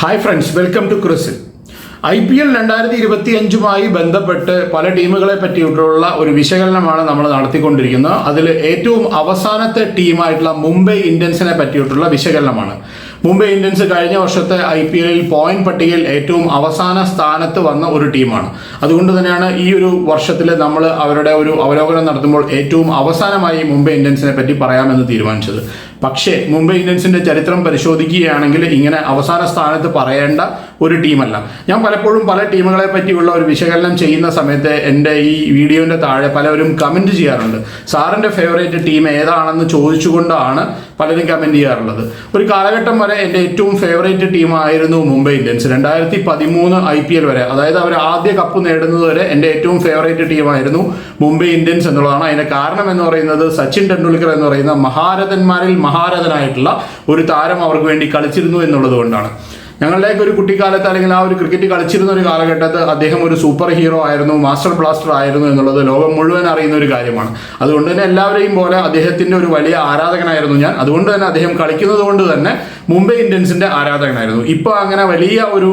Hi friends welcome to ക്രിസിൽ I P L രണ്ടായിരത്തി ഇരുപത്തി അഞ്ചുമായി ബന്ധപ്പെട്ട് പല ടീമുകളെ പറ്റിയിട്ടുള്ള ഒരു വിശകലനമാണ് നമ്മൾ നടത്തിക്കൊണ്ടിരിക്കുന്നത്. അതിൽ ഏറ്റവും അവസാനത്തെ ടീമായിട്ടുള്ള മുംബൈ ഇന്ത്യൻസിനെ പറ്റിയിട്ടുള്ള വിശകലനമാണ്. മുംബൈ ഇന്ത്യൻസ് കഴിഞ്ഞ വർഷത്തെ ഐ പി എല്ലിൽ പോയിന്റ് പട്ടികയിൽ ഏറ്റവും അവസാന സ്ഥാനത്ത് വന്ന ഒരു ടീമാണ്. അതുകൊണ്ട് തന്നെയാണ് ഈ ഒരു വർഷത്തിൽ നമ്മൾ അവരുടെ ഒരു അവലോകനം നടത്തുമ്പോൾ ഏറ്റവും അവസാനമായി മുംബൈ ഇന്ത്യൻസിനെ പറ്റി പറയാമെന്ന് തീരുമാനിച്ചത്. പക്ഷേ മുംബൈ ഇന്ത്യൻസിന്റെ ചരിത്രം പരിശോധിക്കുകയാണെങ്കിൽ ഇങ്ങനെ അവസാന സ്ഥാനത്ത് പറയേണ്ട ഒരു ടീമല്ല. ഞാൻ പലപ്പോഴും പല ടീമുകളെ പറ്റിയുള്ള ഒരു വിശകലനം ചെയ്യുന്ന സമയത്ത് എന്റെ ഈ വീഡിയോന്റെ താഴെ പലവരും കമന്റ് ചെയ്യാറുണ്ട്. സാറിന്റെ ഫേവറേറ്റ് ടീം ഏതാണെന്ന് ചോദിച്ചുകൊണ്ടാണ് പലരും കമന്റ് ചെയ്യാറുള്ളത്. ഒരു കാലഘട്ടം വരെ എന്റെ ഏറ്റവും ഫേവറേറ്റ് ടീമായിരുന്നു മുംബൈ ഇന്ത്യൻസ്. രണ്ടായിരത്തി പതിമൂന്ന് ഐ പി എൽ വരെ അതായത് അവർ ആദ്യ കപ്പ് നേടുന്നത് വരെ എന്റെ ഏറ്റവും ഫേവറേറ്റ് ടീമായിരുന്നു മുംബൈ ഇന്ത്യൻസ് എന്നുള്ളതാണ്. അതിന്റെ കാരണം എന്ന് പറയുന്നത് സച്ചിൻ ടെണ്ടുൽക്കർ എന്ന് പറയുന്ന മഹാരഥന്മാരിൽ മഹാരഥനായിട്ടുള്ള ഒരു താരം അവർക്ക് വേണ്ടി കളിച്ചിരുന്നു എന്നുള്ളത് കൊണ്ടാണ്. ഞങ്ങളുടെയൊക്കെ ഒരു കുട്ടിക്കാലത്ത് അല്ലെങ്കിൽ ആ ഒരു ക്രിക്കറ്റ് കളിച്ചിരുന്ന ഒരു കാലഘട്ടത്ത് അദ്ദേഹം ഒരു സൂപ്പർ ഹീറോ ആയിരുന്നു മാസ്റ്റർ ബ്ലാസ്റ്റർ ആയിരുന്നു എന്നുള്ളത് ലോകം മുഴുവൻ അറിയുന്ന ഒരു കാര്യമാണ്. അതുകൊണ്ട് തന്നെ എല്ലാവരെയും പോലെ അദ്ദേഹത്തിന്റെ ഒരു വലിയ ആരാധകനായിരുന്നു ഞാൻ. അതുകൊണ്ട് തന്നെ അദ്ദേഹം കളിക്കുന്നത് കൊണ്ട് തന്നെ മുംബൈ ഇന്ത്യൻസിന്റെ ആരാധകനായിരുന്നു. ഇപ്പോൾ അങ്ങനെ വലിയ ഒരു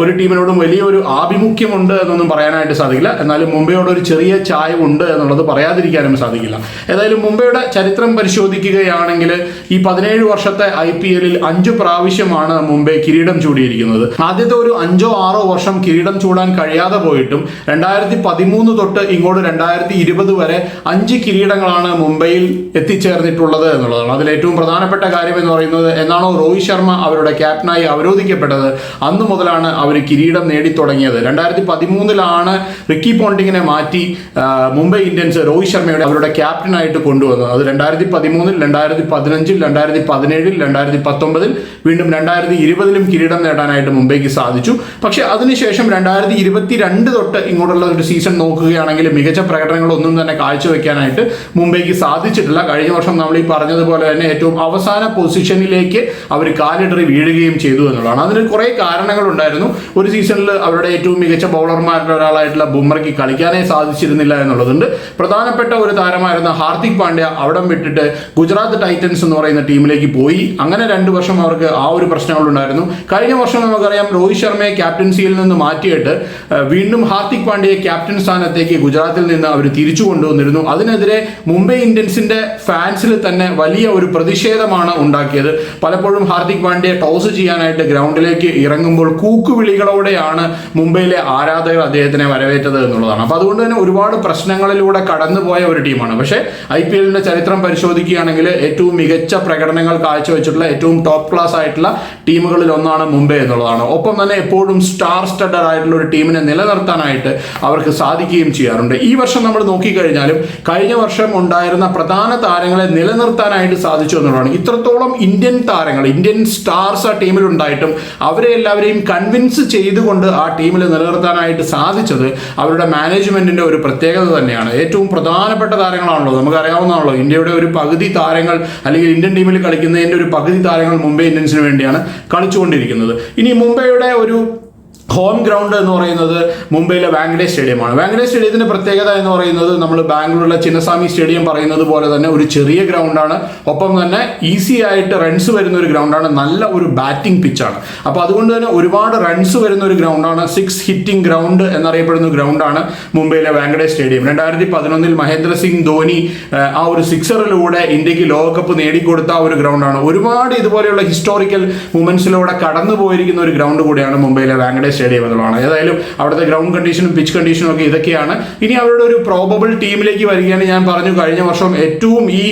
ഒരു ടീമിനോടും വലിയൊരു ആഭിമുഖ്യമുണ്ട് എന്നൊന്നും പറയാനായിട്ട് സാധിക്കില്ല. എന്നാലും മുംബൈയോട് ഒരു ചെറിയ ചായവുണ്ട് എന്നുള്ളത് പറയാതിരിക്കാനും സാധിക്കില്ല. ഏതായാലും മുംബൈയുടെ ചരിത്രം പരിശോധിക്കുകയാണെങ്കിൽ ഈ പതിനേഴ് വർഷത്തെ ഐ പി എല്ലിൽ അഞ്ചു പ്രാവശ്യമാണ് മുംബൈ കിരീടം ചൂടിയിരിക്കുന്നത്. ആദ്യത്തെ ഒരു അഞ്ചോ ആറോ വർഷം കിരീടം ചൂടാൻ കഴിയാതെ പോയിട്ടും രണ്ടായിരത്തി പതിമൂന്ന് തൊട്ട് ഇങ്ങോട്ട് രണ്ടായിരത്തി ഇരുപത് വരെ അഞ്ച് കിരീടങ്ങളാണ് മുംബൈയിൽ എത്തിച്ചേർന്നിട്ടുള്ളത് എന്നുള്ളതാണ്. അതിൽ ഏറ്റവും പ്രധാനപ്പെട്ട കാര്യം എന്ന് പറയുന്നത് എന്നാണോ രോഹിത് ശർമ്മ അവരുടെ ക്യാപ്റ്റനായി അവരോധിക്കപ്പെട്ടത്? അന്ന് മുതലാണ് അവർ കിരീടം നേടിത്തുടങ്ങിയത് രണ്ടായിരത്തി പതിമൂന്നിലാണ് റിക്കി പോണ്ടിങ്ങിനെ മാറ്റി മുംബൈ ഇന്ത്യൻസ് രോഹിത് ശർമ്മയുടെ അവരുടെ ക്യാപ്റ്റനായിട്ട് കൊണ്ടുവന്നത്. അത് രണ്ടായിരത്തി പതിമൂന്നിൽ രണ്ടായിരത്തി പതിനഞ്ചിൽ രണ്ടായിരത്തി പതിനേഴിൽ രണ്ടായിരത്തി പത്തൊമ്പതിൽ വീണ്ടും രണ്ടായിരത്തി ഇരുപതിലും കിരീടം നേടാനായിട്ട് മുംബൈക്ക് സാധിച്ചു. പക്ഷേ അതിനുശേഷം രണ്ടായിരത്തി ഇരുപത്തി രണ്ട് തൊട്ട് ഇങ്ങോട്ടുള്ള ഒരു സീസൺ നോക്കുകയാണെങ്കിൽ മികച്ച പ്രകടനങ്ങളൊന്നും തന്നെ കാഴ്ചവെക്കാനായിട്ട് മുംബൈക്ക് സാധിച്ചിട്ടില്ല. കഴിഞ്ഞ വർഷം നമ്മൾ ഈ പറഞ്ഞതുപോലെ തന്നെ ഏറ്റവും അവസാന പൊസിഷനിലേക്ക് അവർ കാലിടറി വീഴുകയും ചെയ്തു എന്നുള്ളതാണ്. അതിന് കുറേ കാരണങ്ങളുണ്ടായിരുന്നു. ഒരു സീസണിൽ അവരുടെ ഏറ്റവും മികച്ച ബൗളർമാരുടെ ഒരാളായിട്ടുള്ള ബുംറയ്ക്ക് കളിക്കാനേ സാധിച്ചിരുന്നില്ല എന്നുള്ളതുണ്ട്. പ്രധാനപ്പെട്ട ഒരു താരമായിരുന്ന ഹാർദിക് പാണ്ഡ്യ അവിടം വിട്ടിട്ട് ഗുജറാത്ത് ടൈറ്റൻസ് എന്ന് പറയുന്ന ടീമിലേക്ക് പോയി. അങ്ങനെ രണ്ട് വർഷം അവർക്ക് ആ ഒരു പ്രശ്നങ്ങളുണ്ടായിരുന്നു. കഴിഞ്ഞ വർഷം നമുക്കറിയാം രോഹിത് ശർമ്മയെ ക്യാപ്റ്റൻസിയിൽ നിന്ന് മാറ്റിയിട്ട് വീണ്ടും ഹാർദിക് പാണ്ഡ്യയെ ക്യാപ്റ്റൻ സ്ഥാനത്തേക്ക് ഗുജറാത്തിൽ നിന്ന് അവർ തിരിച്ചു കൊണ്ടുവന്നിരുന്നു. അതിനെതിരെ മുംബൈ ഇന്ത്യൻസിന്റെ ഫാൻസിൽ തന്നെ വലിയ ഒരു പ്രതിഷേധമാണ് ഉണ്ടാക്കിയത്. പലപ്പോഴും ഹാർദിക് പാണ്ഡ്യ ടോസ് ചെയ്യാനായിട്ട് ഗ്രൗണ്ടിലേക്ക് ഇറങ്ങുമ്പോൾ കൂക്കുവിളികളോടെയാണ് മുംബൈയിലെ ആരാധകർ അദ്ദേഹത്തിനെ വരവേറ്റത് എന്നുള്ളതാണ്. അപ്പോൾ അതുകൊണ്ട് തന്നെ ഒരുപാട് പ്രശ്നങ്ങളിലൂടെ കടന്നുപോയ ഒരു ടീമാണ്. പക്ഷേ ഐ പി എല്ലിന്റെ ചരിത്രം പരിശോധിക്കുകയാണെങ്കിൽ ഏറ്റവും മികച്ച പ്രകടനങ്ങൾ കാഴ്ചവെച്ചിട്ടുള്ള ഏറ്റവും ടോപ്പ് ക്ലാസ് ആയിട്ടുള്ള ടീമുകളിൽ ഒന്നാണ് മുംബൈ എന്നുള്ളതാണ്. ഒപ്പം തന്നെ എപ്പോഴും സ്റ്റാർ സ്റ്റഡർ ആയിട്ടുള്ള ഒരു ടീമിനെ നിലനിർത്താനായിട്ട് അവർക്ക് സാധിക്കുകയും ചെയ്യാറുണ്ട്. ഈ വർഷം നമ്മൾ നോക്കിക്കഴിഞ്ഞാലും കഴിഞ്ഞ വർഷം ഉണ്ടായിരുന്ന പ്രധാന താരങ്ങളെ നിലനിർത്താനായിട്ട് സാധിച്ചു എന്നുള്ളതാണ്. ഇത്രത്തോളം ഇന്ത്യൻ താരങ്ങൾ ഇന്ത്യൻ സ്റ്റാർസ് ആ ടീമിലുണ്ടായിട്ടും അവരെ എല്ലാവരെയും കൺവിൻസ് ചെയ്തുകൊണ്ട് ആ ടീമിൽ നിലനിർത്താനായിട്ട് സാധിച്ചത് അവരുടെ മാനേജ്മെന്റിന്റെ ഒരു പ്രത്യേകത തന്നെയാണ്. ഏറ്റവും പ്രധാനപ്പെട്ട താരങ്ങളാണല്ലോ. നമുക്കറിയാവുന്നതാണല്ലോ. ഇന്ത്യയുടെ ഒരു പകുതി താരങ്ങൾ അല്ലെങ്കിൽ ഇന്ത്യൻ ടീമിൽ കളിക്കുന്നതിന്റെ ഒരു പകുതി താരങ്ങൾ മുംബൈ ഇന്ത്യൻസിന് വേണ്ടിയാണ് കളിച്ചുകൊണ്ടിരിക്കുന്നത്. ഇനി മുംബൈയുടെ ഒരു ഹോം ഗ്രൗണ്ട് എന്ന് പറയുന്നത് മുംബൈയിലെ വാങ്കഡേ സ്റ്റേഡിയമാണ്. വാങ്കഡേ സ്റ്റേഡിയത്തിന്റെ പ്രത്യേകത എന്ന് പറയുന്നത് നമ്മൾ ബാംഗ്ലൂരിലെ ചിന്നസ്വാമി സ്റ്റേഡിയം പറയുന്നത് പോലെ തന്നെ ഒരു ചെറിയ ഗ്രൗണ്ടാണ് ഒപ്പം തന്നെ ഈസി ആയിട്ട് റൺസ് വരുന്ന ഒരു ഗ്രൗണ്ടാണ് നല്ല ഒരു ബാറ്റിംഗ് പിച്ചാണ് അപ്പോൾ അതുകൊണ്ട് തന്നെ ഒരുപാട് റൺസ് വരുന്ന ഒരു ഗ്രൗണ്ടാണ് സിക്സ് ഹിറ്റിംഗ് ഗ്രൗണ്ട് എന്നറിയപ്പെടുന്ന ഗ്രൗണ്ടാണ് മുംബൈയിലെ വാങ്കഡേ സ്റ്റേഡിയം. രണ്ടായിരത്തി പതിനൊന്നിൽ മഹേന്ദ്ര സിംഗ് ധോനി ആ, ഒരു സിക്സറിലൂടെ ഇന്ത്യയ്ക്ക് ലോകകപ്പ് നേടിക്കൊടുത്ത ആ ഒരു ഗ്രൗണ്ടാണ് ഒരുപാട് ഇതുപോലെയുള്ള ഹിസ്റ്റോറിക്കൽ മൂമെന്റ്സിലൂടെ കടന്നു പോയിരിക്കുന്ന ഒരു ഗ്രൗണ്ട് കൂടിയാണ് മുംബൈയിലെ വാങ്കഡേ സ്റ്റേഡിയം എന്നുള്ളതാണ് ഏതായാലും അവിടുത്തെ ഗ്രൗണ്ട് കണ്ടീഷനും പിച്ച് കണ്ടീഷനും ഒക്കെ ഇതൊക്കെയാണ്. ഇനി അവരുടെ ഒരു പ്രോബബിൾ ടീമിലേക്ക് വരികയാണ് ഞാൻ പറഞ്ഞു. കഴിഞ്ഞ വർഷം ഏറ്റവും ഈ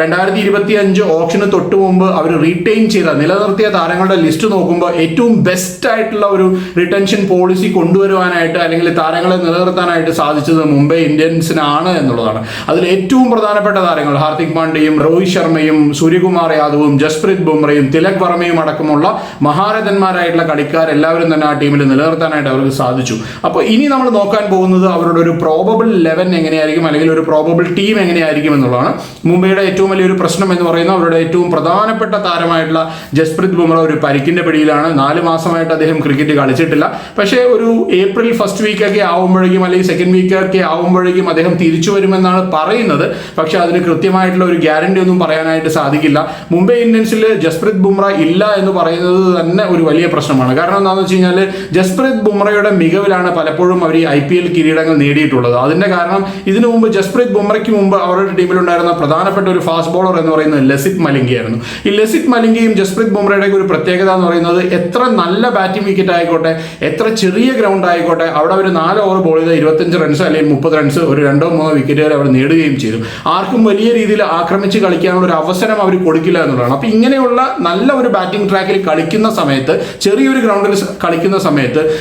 രണ്ടായിരത്തി ഇരുപത്തി അഞ്ച് ഓപ്ഷന് തൊട്ട് മുമ്പ് അവർ റീറ്റെയിൻ ചെയ്ത നിലനിർത്തിയ താരങ്ങളുടെ ലിസ്റ്റ് നോക്കുമ്പോൾ ഏറ്റവും ബെസ്റ്റ് ആയിട്ടുള്ള ഒരു റിട്ടൻഷൻ പോളിസി കൊണ്ടുവരുവാനായിട്ട് അല്ലെങ്കിൽ താരങ്ങളെ നിലനിർത്താനായിട്ട് സാധിച്ചത് മുംബൈ ഇന്ത്യൻസിനാണ് എന്നുള്ളതാണ്. അതിൽ ഏറ്റവും പ്രധാനപ്പെട്ട താരങ്ങൾ ഹാർദിക് പാണ്ഡ്യയും രോഹിത് ശർമ്മയും സൂര്യകുമാർ യാദവും ജസ്പ്രീത് ബുംറയും തിലക് വർമ്മയും അടക്കമുള്ള മഹാരഥന്മാരായിട്ടുള്ള കളിക്കാർ എല്ലാവരും തന്നെ ആ ടീമിൽ ടീമിൽ നിലനിർത്താനായിട്ട് അവർക്ക് സാധിച്ചു. അപ്പോൾ ഇനി നമ്മൾ നോക്കാൻ പോകുന്നത് അവരുടെ ഒരു പ്രോബബിൾ ലെവൻ എങ്ങനെയായിരിക്കും അല്ലെങ്കിൽ ഒരു പ്രോബബിൾ ടീം എങ്ങനെയായിരിക്കും എന്നുള്ളതാണ്. മുംബൈയുടെ ഏറ്റവും വലിയൊരു പ്രശ്നം എന്ന് പറയുന്നത് അവരുടെ ഏറ്റവും പ്രധാനപ്പെട്ട താരമായിട്ടുള്ള ജസ്പ്രീത് ബുംറ ഒരു പരിക്കിന്റെ പിടിയിലാണ്. നാല് മാസമായിട്ട് അദ്ദേഹം ക്രിക്കറ്റ് കളിച്ചിട്ടില്ല. പക്ഷേ ഒരു ഏപ്രിൽ ഫസ്റ്റ് വീക്കൊക്കെ ആവുമ്പോഴേക്കും അല്ലെങ്കിൽ സെക്കൻഡ് വീക്കൊക്കെ ആവുമ്പോഴേക്കും അദ്ദേഹം തിരിച്ചു വരുമെന്നാണ് പറയുന്നത്. പക്ഷേ അതിന് കൃത്യമായിട്ടുള്ള ഒരു ഗ്യാരണ്ടി ഒന്നും പറയാനായിട്ട് സാധിക്കില്ല. മുംബൈ ഇന്ത്യൻസിൽ ജസ്പ്രീത് ബുംറ ഇല്ല എന്ന് പറയുന്നത് തന്നെ ഒരു വലിയ പ്രശ്നമാണ്. കാരണം എന്താണെന്ന് വെച്ച് കഴിഞ്ഞാൽ ജസ്പ്രീത് ബുംറയുടെ മികവിലാണ് പലപ്പോഴും അവർ ഈ ഐ പി എൽ കിരീടങ്ങൾ നേടിയിട്ടുള്ളത്. അതിന്റെ കാരണം ഇതിനു മുമ്പ് ജസ്പ്രീത് ബുംറയ്ക്ക് മുമ്പ് അവരുടെ ടീമിലുണ്ടായിരുന്ന പ്രധാനപ്പെട്ട ഒരു ഫാസ്റ്റ് ബോളർ എന്ന് പറയുന്നത് ലസിത് മലിംഗിയായിരുന്നു. ഈ ലസിത് മലിംഗിയും ജസ്പ്രീത് ബുംറയുടെ ഒരു പ്രത്യേകത എന്ന് പറയുന്നത് എത്ര നല്ല ബാറ്റിംഗ് വിക്കറ്റ് ആയിക്കോട്ടെ എത്ര ചെറിയ ഗ്രൗണ്ട് ആയിക്കോട്ടെ അവിടെ ഒരു നാല് ഓവർ ബോൾ ചെയ്ത് ഇരുപത്തഞ്ച് റൺസ് അല്ലെങ്കിൽ മുപ്പത് റൺസ് ഒരു രണ്ടോ മൂന്നോ വിക്കറ്റ് വരെ അവർ നേടുകയും ചെയ്തു. ആർക്കും വലിയ രീതിയിൽ ആക്രമിച്ച് കളിക്കാനുള്ള ഒരു അവസരം അവർ കൊടുക്കില്ല എന്നുള്ളതാണ്. അപ്പൊ ഇങ്ങനെയുള്ള നല്ല ഒരു ബാറ്റിംഗ് ട്രാക്കിൽ കളിക്കുന്ന സമയത്ത് ചെറിയൊരു ഗ്രൗണ്ടിൽ കളിക്കുന്ന സമയത്ത്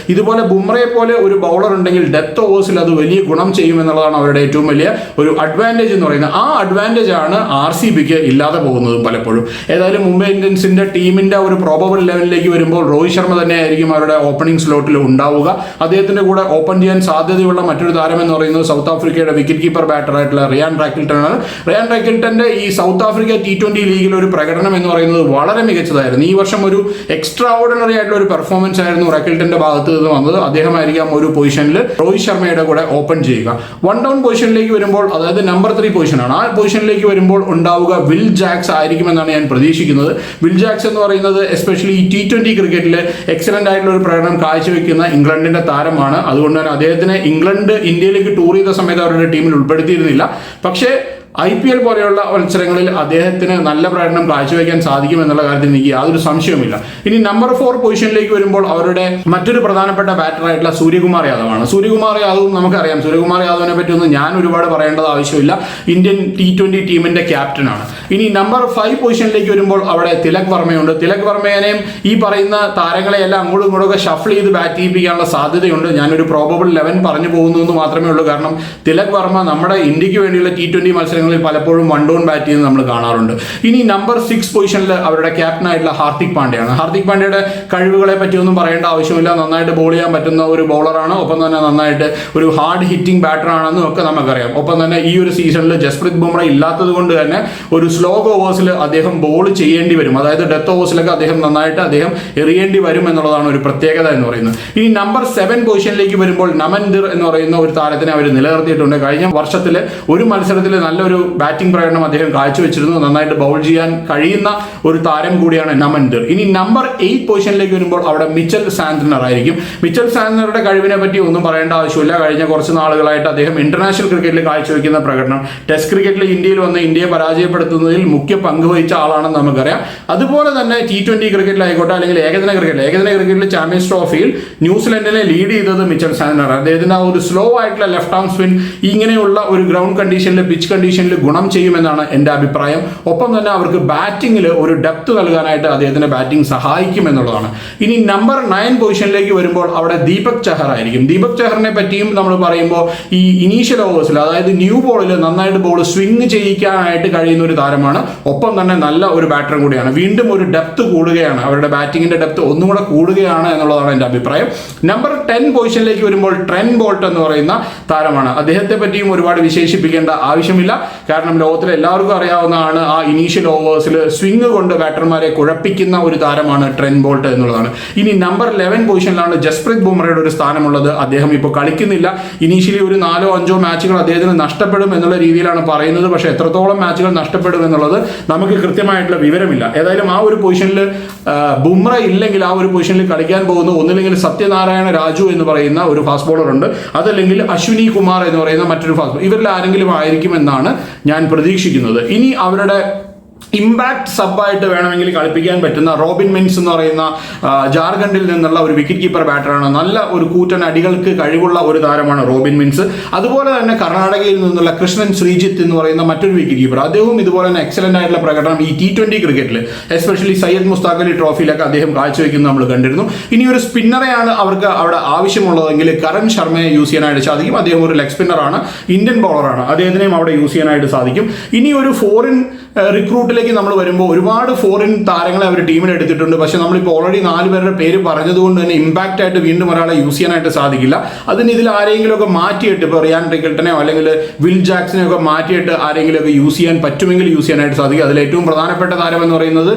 ഇതുപോലെ ബുംറയെ പോലെ ഒരു ബൗളർ ഉണ്ടെങ്കിൽ ഡെത്ത് ഓവേഴ്സിൽ അത് വലിയ ഗുണം ചെയ്യും എന്നുള്ളതാണ് അവരുടെ ഏറ്റവും വലിയ ഒരു അഡ്വാന്റേജ് എന്ന് പറയുന്നത്. ആ അഡ്വാന്റേജ് ആണ് ആർ സി ബിക്ക് ഇല്ലാതെ പോകുന്നതും പലപ്പോഴും. ഏതായാലും മുംബൈ ഇന്ത്യൻസിന്റെ ടീമിന്റെ ഒരു പ്രോബബിൾ ലെവലിലേക്ക് വരുമ്പോൾ രോഹിത് ശർമ്മ തന്നെയായിരിക്കും അവരുടെ ഓപ്പണിംഗ് സ്ലോട്ടിൽ ഉണ്ടാവുക. അദ്ദേഹത്തിന്റെ കൂടെ ഓപ്പൺ ചെയ്യാൻ സാധ്യതയുള്ള മറ്റൊരു താരം എന്ന് പറയുന്നത് സൗത്ത് ആഫ്രിക്കയുടെ വിക്കറ്റ് കീപ്പർ ബാറ്റർ ആയിട്ടുള്ള റിയാൻ റാക്കിൽട്ടൺ ആണ്. റിയാൻ റാക്കിൽട്ടന്റെ ഈ സൗത്ത് ആഫ്രിക്ക ടി ട്വന്റി ലീഗിൽ ഒരു പ്രകടനം എന്ന് പറയുന്നത് വളരെ മികച്ചതായിരുന്നു. ഈ വർഷം ഒരു എക്സ്ട്രാ ഓർഡിനറി ആയിട്ടുള്ള ഒരു പെർഫോമൻസ് ആയിരുന്നു റാക്കിൽട്ടന്റെ ഭാഗത്ത് നിന്ന് വന്നത് അദ്ദേഹമായിരിക്കാം ഒരു പൊസിഷനിൽ രോഹിത് ശർമ്മയുടെ കൂടെ ഓപ്പൺ ചെയ്യുക. വൺ ഡൗൺ പൊസിഷനിലേക്ക് വരുമ്പോൾ അതായത് നമ്പർ ത്രീ പൊസിഷനാണ് ആ പൊസിഷനിലേക്ക് വരുമ്പോൾ ഉണ്ടാവുക വിൽ ജാക്സ് ആയിരിക്കുമെന്നാണ് ഞാൻ പ്രതീക്ഷിക്കുന്നത്. വിൽ ജാക്സ് എന്ന് പറയുന്നത് എസ്പെഷ്യലി ഈ ടി ട്വന്റി ക്രിക്കറ്റിൽ എക്സലന്റ് ആയിട്ടുള്ള ഒരു പ്രകടനം കാഴ്ചവെക്കുന്ന ഇംഗ്ലണ്ടിന്റെ താരമാണ്. അതുകൊണ്ട് തന്നെ അദ്ദേഹത്തിന് ഇംഗ്ലണ്ട് ഇന്ത്യയിലേക്ക് ടൂർ ചെയ്ത സമയത്ത് അവരുടെ ടീമിൽ ഉൾപ്പെടുത്തിയിരുന്നില്ല. പക്ഷേ ഐ പി എൽ പോലെയുള്ള മത്സരങ്ങളിൽ അദ്ദേഹത്തിന് നല്ല പ്രകടനം കാഴ്ചവെക്കാൻ സാധിക്കും എന്നുള്ള കാര്യത്തിൽ എനിക്ക് യാതൊരു സംശയവുമില്ല. ഇനി നമ്പർ ഫോർ പൊസിഷനിലേക്ക് വരുമ്പോൾ അവരുടെ മറ്റൊരു പ്രധാനപ്പെട്ട ബാറ്ററായിട്ടുള്ള സൂര്യകുമാർ യാദവാണ്. സൂര്യകുമാർ യാദവും നമുക്കറിയാം. സൂര്യകുമാർ യാദവിനെ പറ്റി ഒന്നും ഞാൻ ഒരുപാട് പറയേണ്ടത് ആവശ്യമില്ല. ഇന്ത്യൻ ടി ട്വന്റി ടീമിന്റെ ക്യാപ്റ്റനാണ് ഇനി നമ്പർ ഫൈവ് പൊസിഷനിലേക്ക് വരുമ്പോൾ അവിടെ തിലക് വർമ്മയുണ്ട്. തിലക് വർമ്മേനെയും ഈ പറയുന്ന താരങ്ങളെയെല്ലാം അങ്ങോട്ടും ഇങ്ങോട്ടും ഷഫിൾ ചെയ്ത് ബാറ്റ് ചെയ്യിപ്പിക്കാനുള്ള സാധ്യതയുണ്ട്. ഞാനൊരു പ്രോബബിൾ ലെവൻ പറഞ്ഞു പോകുന്നു എന്ന് മാത്രമേ ഉള്ളൂ. കാരണം തിലക് വർമ്മ നമ്മുടെ ഇന്ത്യയ്ക്ക് വേണ്ടിയുള്ള ടി ട്വന്റി മത്സരങ്ങളിൽ പലപ്പോഴും വൺ ഡൗൺ ബാറ്റ് ചെയ്യുന്നത് നമ്മൾ കാണാറുണ്ട്. ഇനി നമ്പർ സിക്സ് പൊസിഷനിൽ അവരുടെ ക്യാപ്റ്റനായിട്ടുള്ള ഹാർദിക് പാണ്ഡ്യയാണ്. ഹാർദിക് പാണ്ഡ്യയുടെ കഴിവുകളെ പറ്റിയൊന്നും പറയേണ്ട ആവശ്യമില്ല. നന്നായിട്ട് ബോൾ ചെയ്യാൻ പറ്റുന്ന ഒരു ബൗളറാണ് ഒപ്പം തന്നെ നന്നായിട്ട് ഒരു ഹാർഡ് ഹിറ്റിംഗ് ബാറ്ററാണെന്നും ഒക്കെ നമുക്കറിയാം. ഒപ്പം തന്നെ ഈ ഒരു സീസണിൽ ജസ്പ്രീത് ബുംറ ഇല്ലാത്തത് കൊണ്ട് തന്നെ ഒരു സ്ലോ ഓവേഴ്സിൽ അദ്ദേഹം ബോൾ ചെയ്യേണ്ടി വരും. അതായത് ഡെത്ത് ഓവേഴ്സിലൊക്കെ അദ്ദേഹം നന്നായിട്ട് അദ്ദേഹം എറിയേണ്ടി വരും എന്നുള്ളതാണ് ഒരു പ്രത്യേകത എന്ന് പറയുന്നത്. ഇനി നമ്പർ സെവൻ പൊസിഷനിലേക്ക് വരുമ്പോൾ നമൻദിർ എന്ന് പറയുന്ന ഒരു താരത്തിനെ അവർ നിലനിർത്തിയിട്ടുണ്ട്. കഴിഞ്ഞ വർഷത്തിൽ ഒരു മത്സരത്തിൽ നല്ലൊരു ബാറ്റിംഗ് പ്രകടനം അദ്ദേഹം കാഴ്ചവെച്ചിരുന്നു. നന്നായിട്ട് ബൗൾ ചെയ്യാൻ കഴിയുന്ന ഒരു താരം കൂടിയാണ് നമൻദർ. ഇനി നമ്പർ എയ്റ്റ് പൊസിഷനിലേക്ക് വരുമ്പോൾ അവിടെ മിച്ചൽ സാന്ത്നർ ആയിരിക്കും. മിച്ചൽ സാന്ത്നറുടെ കഴിവിനെ പറ്റി ഒന്നും പറയേണ്ട ആവശ്യമില്ല. കഴിഞ്ഞ കുറച്ച് നാളുകളായിട്ട് അദ്ദേഹം ഇന്റർനാഷണൽ ക്രിക്കറ്റിൽ കാഴ്ചവെക്കുന്ന പ്രകടനം. ടെസ്റ്റ് ക്രിക്കറ്റിൽ ഇന്ത്യയിൽ വന്ന് ഇന്ത്യയെ പരാജയപ്പെടുത്തുന്നതിൽ മുഖ്യ പങ്ക് വഹിച്ച ആളാണെന്ന് നമുക്കറിയാം. അതുപോലെ തന്നെ ടി ട്വന്റി ക്രിക്കറ്റിലായിക്കോട്ടെ അല്ലെങ്കിൽ ഏകദിന ക്രിക്കറ്റിൽ ഏകദിന ക്രിക്കറ്റിൽ ചാമ്പ്യൻസ് ട്രോഫിയിൽ ന്യൂസിലൻഡിനെ ലീഡ് ചെയ്തത് മിച്ചൽ സാന്ത്നർ അദ്ദേഹത്തിന്റെ ആ ഒരു സ്ലോ ആയിട്ടുള്ള ലെഫ്റ്റ് ആം സ്പിൻ ഇങ്ങനെയുള്ള ഒരു ഗ്രൗണ്ട് കണ്ടീഷനിൽ പിച്ച് കണ്ടീഷനിൽ ഗുണം ചെയ്യുമെന്നാണ് എന്റെ അഭിപ്രായം. ഒപ്പം തന്നെ അവർക്ക് ബാറ്റിംഗിൽ ഒരു ഡെപ്ത് നൽകാനായിട്ട് അദ്ദേഹത്തിന്റെ ബാറ്റിംഗ് സഹായിക്കും എന്നുള്ളതാണ് ഇനി നമ്പർ നയൻ പൊസിഷനിലേക്ക് വരുമ്പോൾ അവിടെ ദീപക് ചഹർ ആയിരിക്കും. ദീപക് ചഹറിനെ പറ്റിയും നമ്മൾ പറയുമ്പോൾ ഈ ഇനീഷ്യൽ ഓവേഴ്സിൽ അതായത് ന്യൂ ബോളിൽ നന്നായിട്ട് ബോൾ സ്വിംഗ് ചെയ്യിക്കാനായിട്ട് കഴിയുന്ന ഒരു താരമാണ്. ഒപ്പം തന്നെ നല്ല ഒരു ബാറ്ററും കൂടിയാണ്. വീണ്ടും ഒരു ഡെപ്ത് കൂടുകയാണ്. അവരുടെ ബാറ്റിംഗിന്റെ ഡെപ്ത് ഒന്നും കൂടെ കൂടുകയാണ് എന്നുള്ളതാണ് എന്റെ അഭിപ്രായം. നമ്പർ ടെൻ പൊസിഷനിലേക്ക് വരുമ്പോൾ ട്രെൻ ബോൾട്ട് എന്ന് പറയുന്ന താരമാണ്. അദ്ദേഹത്തെ പറ്റിയും ഒരുപാട് വിശേഷിപ്പിക്കേണ്ട ആവശ്യമില്ല. കാരണം ലോകത്തിലെ എല്ലാവർക്കും അറിയാവുന്നതാണ് ആ ഇനീഷ്യൽ ഓവേഴ്സിൽ സ്വിംഗ് കൊണ്ട് ബാറ്റർമാരെ കുഴപ്പിക്കുന്ന ഒരു താരമാണ് ട്രെൻ ബോൾട്ട് എന്നുള്ളതാണ്. ഇനി നമ്പർ ലെവൻ പൊസിഷനിലാണ് ജസ്പ്രീത് ബുംറയുടെ ഒരു സ്ഥാനമുള്ളത്. അദ്ദേഹം ഇപ്പോൾ കളിക്കുന്നില്ല. ഇനീഷ്യലി ഒരു നാലോ അഞ്ചോ മാച്ചുകൾ അദ്ദേഹത്തിന് നഷ്ടപ്പെടും എന്നുള്ള രീതിയിലാണ് പറയുന്നത്. പക്ഷേ എത്രത്തോളം മാച്ചുകൾ നഷ്ടപ്പെടും എന്നുള്ളത് നമുക്ക് കൃത്യമായിട്ടുള്ള വിവരമില്ല. ഏതായാലും ആ ഒരു പൊസിഷനിൽ ബുംറ ഇല്ലെങ്കിൽ ആ ഒരു പൊസിഷനിൽ കളിക്കാൻ പോകുന്ന ഒന്നില്ലെങ്കിൽ സത്യനാരായണ രാജു എന്ന് പറയുന്ന ഒരു ഫാസ്റ്റ് ബോളർ ഉണ്ട്. അതല്ലെങ്കിൽ അശ്വിനി കുമാർ എന്ന് പറയുന്ന മറ്റൊരു ഫാസ്റ്റ് ബോളർ ഇവരിൽ ആരെങ്കിലും ആയിരിക്കുമെന്നാണ് ഞാൻ പ്രതീക്ഷിക്കുന്നത്. ഇനി അവരുടെ ഇമ്പാക്ട് സബായിട്ട് വേണമെങ്കിൽ കളിപ്പിക്കാൻ പറ്റുന്ന റോബിൻ മിൻസ് എന്ന് പറയുന്ന ജാർഖണ്ഡിൽ നിന്നുള്ള ഒരു വിക്കറ്റ് കീപ്പർ ബാറ്ററാണ് നല്ല ഒരു കൂറ്റൻ അടികൾക്ക് കഴിവുള്ള ഒരു താരമാണ് റോബിൻ മിൻസ് അതുപോലെ തന്നെ കർണാടകയിൽ നിന്നുള്ള കൃഷ്ണൻ ശ്രീജിത്ത് എന്ന് പറയുന്ന മറ്റൊരു വിക്കറ്റ് കീപ്പർ അദ്ദേഹവും ഇതുപോലെ തന്നെ എക്സലന്റ് ആയിട്ടുള്ള പ്രകടനം ഈ ടി ട്വന്റി ക്രിക്കറ്റിൽ എസ്പെഷ്യലി സയ്യദ് മുസ്താഖ് അലി ട്രോഫിയിലൊക്കെ അദ്ദേഹം കാഴ്ചവെക്കുന്നത് നമ്മൾ കണ്ടിരുന്നു. ഇനി ഒരു സ്പിന്നറെയാണ് അവർക്ക് അവിടെ ആവശ്യമുള്ളതെങ്കിൽ കരൺ ശർമ്മയെ യൂസ് ചെയ്യാനായിട്ട് സാധിക്കും. അദ്ദേഹം ഒരു ലെഗ് സ്പിന്നറാണ് ഇന്ത്യൻ ബോളറാണ് അദ്ദേഹത്തിനെയും അവിടെ യൂസ് ചെയ്യാനായിട്ട് സാധിക്കും. ഇനി ഒരു ഫോറിൻ റിക്രൂട്ടിലേക്ക് നമ്മൾ വരുമ്പോൾ ഒരുപാട് ഫോറിൻ താരങ്ങളെ അവർ ടീമിൽ എടുത്തിട്ടുണ്ട്. പക്ഷേ നമ്മളിപ്പോൾ ഓൾറെഡി നാല് പേരുടെ പേര് പറഞ്ഞതുകൊണ്ട് തന്നെ ഇമ്പാക്റ്റ് ആയിട്ട് വീണ്ടും ഒരാളെ യൂസ് ചെയ്യാനായിട്ട് സാധിക്കില്ല. അതിന് ഇതിൽ ആരെങ്കിലുമൊക്കെ മാറ്റിയിട്ട് ഇപ്പോൾ റിയാൻ റിക്കൽട്ടനെയോ അല്ലെങ്കിൽ വിൽ ജാക്സിനെയോ ഒക്കെ മാറ്റിയിട്ട് ആരെങ്കിലുമൊക്കെ യൂസ് ചെയ്യാൻ പറ്റുമെങ്കിൽ യൂസ് ചെയ്യാനായിട്ട് സാധിക്കും. അതിൽ ഏറ്റവും പ്രധാനപ്പെട്ട താരം എന്ന് പറയുന്നത്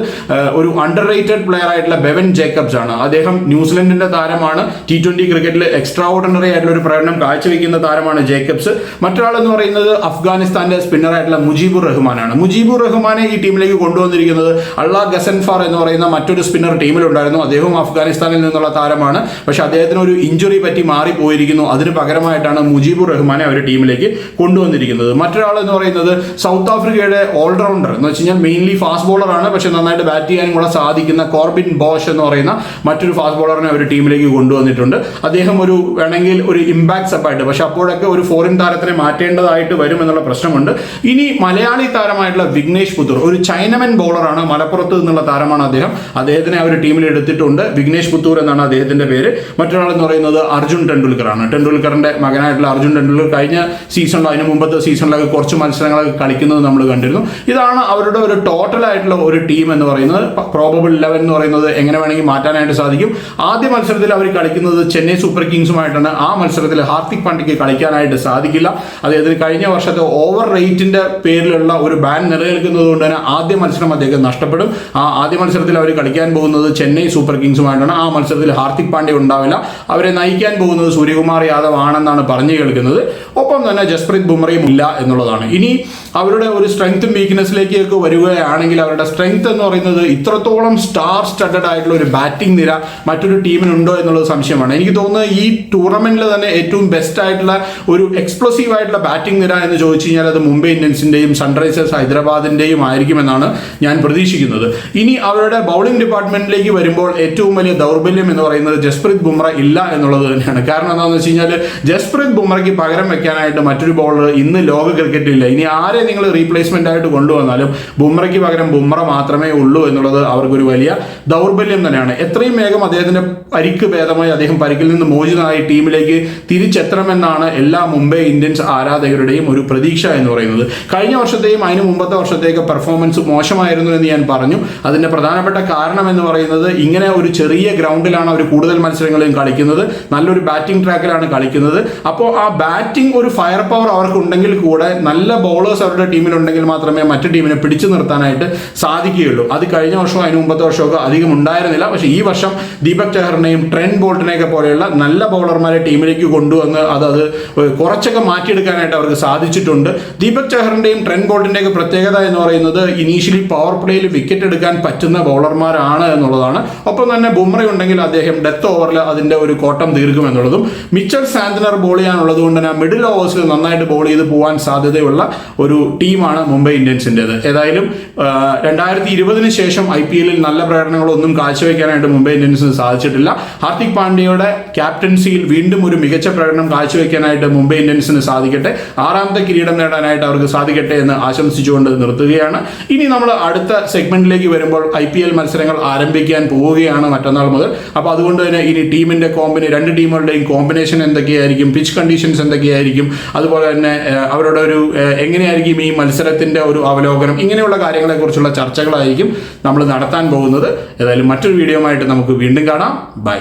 ഒരു അണ്ടർ റേറ്റഡ് പ്ലെയർ ആയിട്ടുള്ള ബെവൻ ജേക്കബ്സ് ആണ്. അദ്ദേഹം ന്യൂസിലൻഡിന്റെ താരമാണ്. ടി ട്വന്റി ക്രിക്കറ്റിൽ എക്സ്ട്രാ ഓർഡിനറി ആയിട്ടുള്ള ഒരു പ്രകടനം കാഴ്ചവെക്കുന്ന താരമാണ് ജേക്കബ്സ്. മറ്റൊരാൾ എന്ന് പറയുന്നത് അഫ്ഗാനിസ്ഥാന്റെ സ്പിന്നറായിട്ടുള്ള മുജീബുർ റഹ്മാനാണ്. മുജീബുർ റഹ്മാനെ ഈ ടീമിലേക്ക് കൊണ്ടുവന്നിരിക്കുന്നത്. അള്ളാ ഗസൻഫാർ എന്ന് പറയുന്ന മറ്റൊരു സ്പിന്നർ ടീമിലുണ്ടായിരുന്നു. അദ്ദേഹവും അഫ്ഗാനിസ്ഥാനിൽ നിന്നുള്ള താരമാണ്. പക്ഷേ അദ്ദേഹത്തിന് ഒരു ഇഞ്ചുറി പറ്റി മാറിപ്പോയിരിക്കുന്നു. അതിന് പകരമായിട്ടാണ് മുജീബുർ റഹ്മാനെ അവർ ടീമിലേക്ക് കൊണ്ടുവന്നിരിക്കുന്നത്. മറ്റൊരാൾ എന്ന് പറയുന്നത് സൗത്ത് ആഫ്രിക്കയുടെ ഓൾറൗണ്ടർ എന്ന് വെച്ച് കഴിഞ്ഞാൽ മെയിൻലി ഫാസ്റ്റ് ബോളറാണ് പക്ഷേ നന്നായിട്ട് ബാറ്റ് ചെയ്യാനും കൂടെ സാധിക്കുന്ന കോർബിൻ ബോഷ് എന്ന് പറയുന്ന മറ്റൊരു ഫാസ്റ്റ് ബോളറിനെ അവർ ടീമിലേക്ക് കൊണ്ടുവന്നിട്ടുണ്ട്. അദ്ദേഹം ഒരു വേണമെങ്കിൽ ഒരു ഇമ്പാക്ട് സപ്പായിട്ട് പക്ഷെ അപ്പോഴൊക്കെ ഒരു ഫോറിൻ താരത്തിനെ മാറ്റേണ്ടതായിട്ട് വരും എന്നുള്ള പ്രശ്നമുണ്ട്. ഇനി മലയാളി താരമായിട്ടുള്ള വിഘ്നേഷ് പുത്തൂർ. ഒരു ചൈനമൻ ബോളറാണ് മലപ്പുറത്ത് നിന്നുള്ള താരമാണ് അദ്ദേഹം. അദ്ദേഹത്തിനെ ഒരു ടീമിൽ എടുത്തിട്ടുണ്ട്. വിഘ്നേഷ് പുത്തൂർ എന്നാണ് അദ്ദേഹത്തിന്റെ പേര്. മറ്റൊരാൾ എന്ന് പറയുന്നത് അർജുൻ ടെണ്ടുൽക്കറാണ്. ടെണ്ടുൽക്കറിന്റെ മകനായിട്ടുള്ള അർജുൻ ടെണ്ടുൽക്കർ കഴിഞ്ഞ സീസണിൽ അതിന് മുമ്പത്തെ സീസണിലൊക്കെ കുറച്ച് മത്സരങ്ങളൊക്കെ കളിക്കുന്നത് നമ്മൾ കണ്ടിരുന്നു. ഇതാണ് അവരുടെ ഒരു ടോട്ടൽ ആയിട്ടുള്ള ഒരു ടീം എന്ന് പറയുന്നത്. പ്രോബബിൾ ഇലവൻ എന്ന് പറയുന്നത് എങ്ങനെ വേണമെങ്കിൽ മാറ്റാനായിട്ട് സാധിക്കും. ആദ്യ മത്സരത്തിൽ അവർ കളിക്കുന്നത് ചെന്നൈ സൂപ്പർ കിങ്സുമായിട്ടാണ്. ആ മത്സരത്തിൽ ഹാർദിക് പാണ്ഡ്യയ്ക്ക് കളിക്കാനായിട്ട് സാധിക്കില്ല. അദ്ദേഹത്തിന് കഴിഞ്ഞ വർഷത്തെ ഓവർ റേറ്റിന്റെ പേരിലുള്ള ഒരു ബാൻ നിലനിൽക്കുന്നത് കൊണ്ട് തന്നെ ആദ്യ മത്സരം അദ്ദേഹം നഷ്ടപ്പെടും. ആ ആദ്യ മത്സരത്തിൽ അവർ കളിക്കാൻ പോകുന്നത് ചെന്നൈ സൂപ്പർ കിങ്സുമായിട്ടാണ്. ആ മത്സരത്തിൽ ഹാർദിക് പാണ്ഡ്യ ഉണ്ടാവില്ല. അവരെ നയിക്കാൻ പോകുന്നത് സൂര്യകുമാർ യാദവ് ആണെന്നാണ് പറഞ്ഞു കേൾക്കുന്നത്. ഒപ്പം തന്നെ ജസ്പ്രീത് ബുംറയും ഇല്ല എന്നുള്ളതാണ്. ഇനി അവരുടെ ഒരു സ്ട്രെങ്ത്തും വീക്ക്നെസ്സിലേക്കൊക്കെ വരികയാണെങ്കിൽ അവരുടെ സ്ട്രെങ്ത് എന്ന് പറയുന്നത് ഇത്രത്തോളം സ്റ്റാർ സ്റ്റഡഡ് ആയിട്ടുള്ള ഒരു ബാറ്റിംഗ് നിര മറ്റൊരു ടീമിനുണ്ടോ എന്നുള്ളത് സംശയമാണ്. എനിക്ക് തോന്നുന്നത് ഈ ടൂർണമെന്റിൽ തന്നെ ഏറ്റവും ബെസ്റ്റ് ആയിട്ടുള്ള ഒരു എക്സ്പ്ലോസീവ് ആയിട്ടുള്ള ബാറ്റിംഗ് നിര എന്ന് ചോദിച്ചു കഴിഞ്ഞാൽ അത് മുംബൈ ഇന്ത്യൻസിന്റെയും സൺറൈസേഴ്സ് ഹൈദരാബാദിന്റെയും ആയിരിക്കുമെന്നാണ് ഞാൻ പ്രതീക്ഷിക്കുന്നത്. ഇനി അവരുടെ ബൗളിംഗ് ഡിപ്പാർട്ട്മെന്റിലേക്ക് വരുമ്പോൾ ഏറ്റവും വലിയ ദൗർബല്യം എന്ന് പറയുന്നത് ജസ്പ്രീത് ബുംറ ഇല്ല എന്നുള്ളത് തന്നെയാണ്. കാരണം എന്താണെന്ന് വെച്ച് കഴിഞ്ഞാൽ ജസ്പ്രീത് ബുംറയ്ക്ക് പകരം വെക്കാനായിട്ട് മറ്റൊരു ബോളർ ഇന്ന് ലോക ക്രിക്കറ്റിൽ ഇല്ല. ഇനി ആരെ നിങ്ങൾ റീപ്ലേസ്മെന്റ് ആയിട്ട് കൊണ്ടുവന്നാലും ബുംറയ്ക്ക് പകരം ബുംറ മാത്രമേ ഉള്ളൂ എന്നുള്ളത് അവർക്കൊരു വലിയ ദൗർബല്യം തന്നെയാണ്. എത്രയും വേഗം അദ്ദേഹത്തിന്റെ പരിക്ക് ഭേദമായി അദ്ദേഹം പരിക്കിൽ നിന്ന് മോചിതനായി ടീമിലേക്ക് തിരിച്ചെത്തണമെന്നാണ് എല്ലാ മുംബൈ ഇന്ത്യൻസ് ആരാധകരുടെയും ഒരു പ്രതീക്ഷ എന്ന് പറയുന്നത്. കഴിഞ്ഞ വർഷത്തെയും അതിന് മുമ്പത്തെ വർഷത്തേക്ക് പെർഫോമൻസ് മോശമായിരുന്നു എന്ന് ഞാൻ പറഞ്ഞു. അതിന്റെ പ്രധാനപ്പെട്ട കാരണം എന്ന് പറയുന്നത് ഇങ്ങനെ ഒരു ചെറിയ ഗ്രൗണ്ടിലാണ് അവർ കൂടുതൽ മത്സരങ്ങളിലും കളിക്കുന്നത്. നല്ലൊരു ബാറ്റിംഗ് ട്രാക്കിലാണ് കളിക്കുന്നത്. അപ്പോൾ ആ ബാറ്റിംഗ് ഒരു ഫയർ പവർ അവർക്ക് ഉണ്ടെങ്കിൽ കൂടെ നല്ല ബൗളേഴ്സ് അവരുടെ ടീമിലുണ്ടെങ്കിൽ മാത്രമേ മറ്റു ടീമിനെ പിടിച്ചു നിർത്താനായിട്ട് സാധിക്കുകയുള്ളൂ. അത് കഴിഞ്ഞ വർഷവും അതിന് മുമ്പത്തെ വർഷമൊക്കെ അധികം ഉണ്ടായിരുന്നില്ല. പക്ഷേ ഈ വർഷം ദീപക് ചഹറിനെയും ട്രെൻ ബോൾട്ടിനെയൊക്കെ പോലെയുള്ള നല്ല ബൗളർമാരെ ടീമിലേക്ക് കൊണ്ടുവന്ന് അത് അത് കുറച്ചൊക്കെ മാറ്റിയെടുക്കാനായിട്ട് അവർക്ക് സാധിച്ചിട്ടുണ്ട്. ദീപക് ചഹറിന്റെയും ട്രെൻ ബോൾട്ടിന്റെയൊക്കെ പ്രത്യേകത എന്ന് പറയുന്നത് ഇനീഷ്യലി പവർ പ്ലേയിൽ വിക്കറ്റ് എടുക്കാൻ പറ്റുന്ന ബൗളർമാരാണ് എന്നുള്ളതാണ്. ഒപ്പം തന്നെ ബുംറ ഉണ്ടെങ്കിൽ അദ്ദേഹം ഡെത്ത് ഓവറിൽ അതിന്റെ ഒരു കോട്ടം തീർക്കും എന്നുള്ളതും. മിച്ചൽ സാന്ത്വനർ ബോൾ ചെയ്യാനുള്ളത് കൊണ്ട് തന്നെ മിഡിൽ ഓവേഴ്സിൽ നന്നായിട്ട് ബോൾ ചെയ്ത് പോകാൻ സാധ്യതയുള്ള ഒരു ടീമാണ് മുംബൈ ഇന്ത്യൻസിന്റെത് ഏതായാലും രണ്ടായിരത്തി ഇരുപതിന് ശേഷം ഐ പി എല്ലിൽ നല്ല പ്രകടനങ്ങളൊന്നും കാഴ്ചവെക്കാനായിട്ട് മുംബൈ ഇന്ത്യൻസിന് സാധിച്ചിട്ടില്ല. ഹാർദിക് പാണ്ഡ്യയുടെ ക്യാപ്റ്റൻസിയിൽ വീണ്ടും ഒരു മികച്ച പ്രകടനം കാഴ്ചവെക്കാനായിട്ട് മുംബൈ ഇന്ത്യൻസിന് സാധിക്കട്ടെ. ആറാമത്തെ കിരീടം നേടാനായിട്ട് അവർക്ക് സാധിക്കട്ടെ എന്ന് ആശംസിച്ചുകൊണ്ട് നിർത്തുകയാണ് ഇനി നമ്മൾ അടുത്ത സെഗ്മെന്റിലേക്ക് വരുമ്പോൾ ഐ പി എൽ മത്സരങ്ങൾ ആരംഭിക്കാൻ പോവുകയാണ് മറ്റന്നാൾ മുതൽ. അപ്പോൾ അതുകൊണ്ട് തന്നെ ഇനി ടീമിന്റെ കോമ്പിനെ രണ്ട് ടീമുകളുടെയും കോമ്പിനേഷൻ എന്തൊക്കെയായിരിക്കും പിച്ച് കണ്ടീഷൻസ് എന്തൊക്കെയായിരിക്കും അതുപോലെ തന്നെ അവരുടെ ഒരു എങ്ങനെയായിരിക്കും ഈ മത്സരത്തിന്റെ ഒരു അവലോകനം ഇങ്ങനെയുള്ള കാര്യങ്ങളെക്കുറിച്ചുള്ള ചർച്ചകളായിരിക്കും നമ്മൾ നടത്താൻ പോകുന്നത്. ഏതായാലും മറ്റൊരു വീഡിയോ ആയിട്ട് നമുക്ക് വീണ്ടും കാണാം. ബൈ